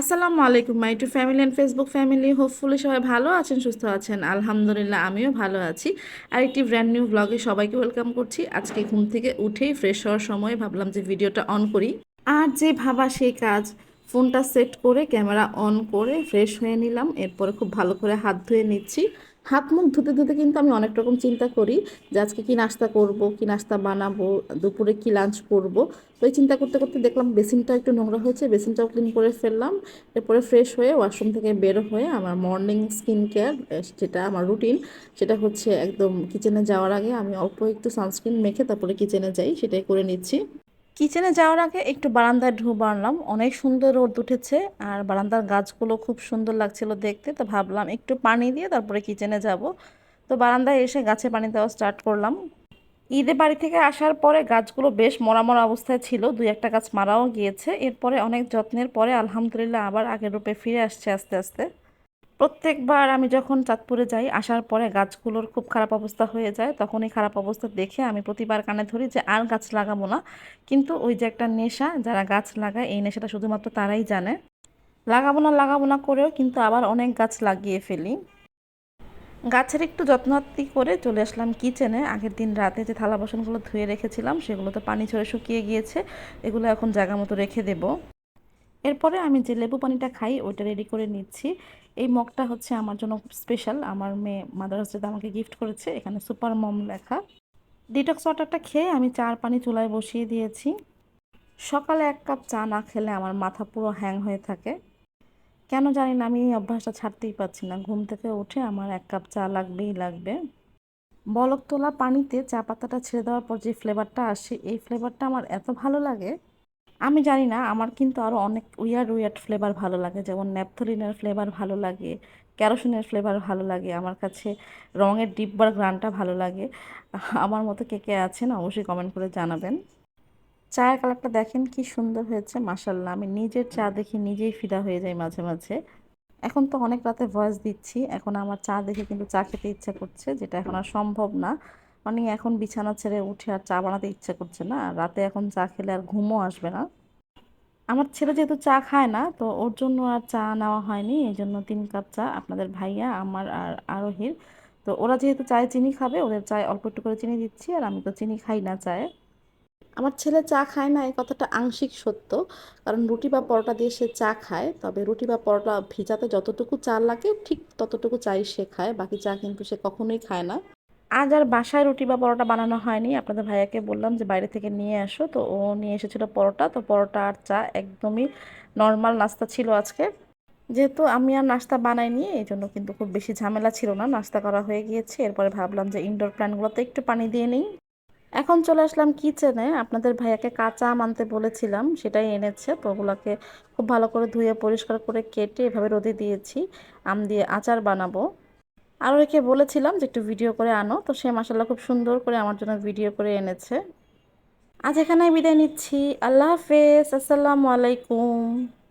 আসসালামু আলাইকুম my to family and Facebook family hopefully সবাই ভালো আছেন, সুস্থ আছেন। আলহামদুলিল্লাহ, আমিও ভালো আছি। আর একটি ব্র্যান্ড নিউ ব্লগে সবাইকে ওয়েলকাম করছি। আজকে ঘুম থেকে উঠেই ফ্রেশ হওয়ার সময় ভাবলাম যে ভিডিওটা অন করি। আর যে ভাবা সেই কাজ ফোনটা সেট করে ক্যামেরা অন করে ফ্রেশ হয়ে নিলাম। এরপরে খুব ভালো করে হাত ধুয়ে নিচ্ছি। হাত মুখ ধুতে ধুতে কিন্তু আমি অনেক রকম চিন্তা করি যে আজকে কী নাস্তা করব, কী নাস্তা বানাবো, দুপুরে কী লাঞ্চ করব। তো এই চিন্তা করতে করতে দেখলাম বেসিনটা একটু নোংরা হয়েছে, বেসিনটাও ক্লিন করে ফেললাম। এরপরে ফ্রেশ হয়ে ওয়াশরুম থেকে বের হয়ে আমার মর্নিং স্কিন কেয়ার যেটা আমার রুটিন সেটা হচ্ছে একদম কিচেনে যাওয়ার আগে আমি অল্প একটু সানস্ক্রিন মেখে তারপরে কিচেনে যাই, সেটাই করে নিচ্ছি। কিচেনে যাওয়ার আগে একটু বারান্দায় ঢু বাড়লাম। অনেক সুন্দর রোদ উঠেছে আর বারান্দার গাছগুলো খুব সুন্দর লাগছিল দেখতে। তো ভাবলাম একটু পানি দিয়ে তারপরে কিচেনে যাব। তো বারান্দায় এসে গাছে পানি দেওয়া স্টার্ট করলাম। ঈদে বাড়ি থেকে আসার পরে গাছগুলো বেশ মরা মরা অবস্থায় ছিল। দুই একটা গাছ মারাও গিয়েছে। এরপরে অনেক যত্নের পরে আলহামদুলিল্লাহ আবার আগের রূপে ফিরে আসছে আস্তে আস্তে। প্রত্যেকবার আমি যখন চাঁদপুরে যাই, আসার পরে গাছগুলোর খুব খারাপ অবস্থা হয়ে যায়। তখন এই খারাপ অবস্থা দেখে আমি প্রতিবার কানে ধরি যে, আর গাছ লাগাবো না। কিন্তু ওই যে একটা নেশা, যারা গাছ লাগায়, এই নেশাটা শুধুমাত্র তারাই জানে। লাগাবো না লাগাবো না করেও কিন্তু আবার অনেক গাছ লাগিয়ে ফেলি। গাছের একটু যত্নাত্তি করে চলে আসলাম কিচেনে। আগের দিন রাতে যে থালা বাসনগুলো ধুয়ে রেখেছিলাম সেগুলো তো পানি ছড়ে শুকিয়ে গিয়েছে। এগুলো এখন জায়গা মতো রেখে দেবো। এরপরে আমি যে লেবু পানিটা খাই, ওইটা রেডি করে নিচ্ছি। এই মগটা হচ্ছে আমার জন্য স্পেশাল আমার মেয়ে মাদার আমাকে গিফট করেছে, এখানে সুপার মম লেখা। ডিটক্স ওয়াটারটা খেয়ে আমি চার পানি চুলায় বসিয়ে দিয়েছি। সকালে এক কাপ চা না খেলে আমার মাথা পুরো হ্যাং হয়ে থাকে। কেন জানি না, আমি এই অভ্যাসটা ছাড়তেই পারছি না। ঘুম থেকে উঠে আমার এক কাপ চা লাগবেই লাগবে। বলক তোলা পানিতে চা পাতাটা ছেড়ে দেওয়ার পর যে ফ্লেভারটা আসে, এই ফ্লেভারটা আমার এত ভালো লাগে আমি জানি না, আমার কিন্তু আরও অনেক উইয়ার্ড উইয়ার্ড ফ্লেভার ভালো লাগে। যেমন ন্যাপথলিনের ফ্লেভার ভালো লাগে, ক্যারোসিনের ফ্লেভার ভালো লাগে, আমার কাছে রঙের ডিব্বার গ্রানটা ভালো লাগে। আমার মতো কে কে আছেন অবশ্যই কমেন্ট করে জানাবেন। চায়ের কালারটা দেখেন কি সুন্দর হয়েছে মাসাল্লাহ আমি নিজের চা দেখে নিজেই ফিদা হয়ে যাই মাঝে মাঝে। এখন তো অনেক রাতে ভয়েস দিচ্ছি, এখন আমার চা দেখে কিন্তু চা খেতে ইচ্ছা করছে, যেটা এখন আর সম্ভব না। মানে এখন বিছানা ছেড়ে উঠে আর চা বানাতে ইচ্ছে করছে না। রাতে এখন চা খেলে আর ঘুমও আসবে না। আমার ছেলে যেহেতু চা খায় না, তো ওর জন্য আর চা নেওয়া হয়নি। এই জন্য তিন কাপ চা আপনাদের ভাইয়া, আমার আর আরোহীর। তো ওরা যেহেতু চায়ে চিনি খাবে, ওদের চায়ে অল্প একটু করে চিনি দিচ্ছি আর আমি তো চিনি খাই না চায়ে। আমার ছেলে চা খায় না, এই কথাটা আংশিক সত্য। কারণ রুটি বা পরোটা দিয়ে সে চা খায়, তবে রুটি বা পরোটা ভিজাতে যতটুকু চা লাগে, ঠিক ততটুকু চাই সে খায়। বাকি চা কিন্তু সে কখনোই খায় না। আজ আর বাসায় রুটি বা পরোটা বানানো হয়নি। আপনাদের ভাইয়াকে বললাম যে, বাইরে থেকে নিয়ে আসো। তো ও নিয়ে এসেছিল পরোটা। তো পরোটা আর চা একদমই নর্মাল নাস্তা ছিল আজকে। যেহেতু আমি আর নাস্তা বানাইনি, এই জন্য কিন্তু খুব বেশি ঝামেলা ছিল না। নাস্তা করা হয়ে গিয়েছে। এরপরে ভাবলাম যে ইনডোর প্ল্যান্টগুলোতে একটু পানি দিয়ে নিই। এখন চলে আসলাম কিচেনে। আপনাদের ভাইয়াকে কাঁচা আম আনতে বলেছিলাম, সেটাই এনেছে। তো ওগুলোকে খুব ভালো করে ধুয়ে পরিষ্কার করে কেটে এভাবে রোদে দিয়েছি। আম দিয়ে আচার বানাবো। আরও একে বলেছিলাম যে একটু ভিডিও করে আনো। তো সে মাসাল্লাহ খুব সুন্দর করে আমার জন্য ভিডিও করে এনেছে। আজ এখানে বিদায় নিচ্ছি। আল্লাহ হাফেজ। আসসালামু আলাইকুম।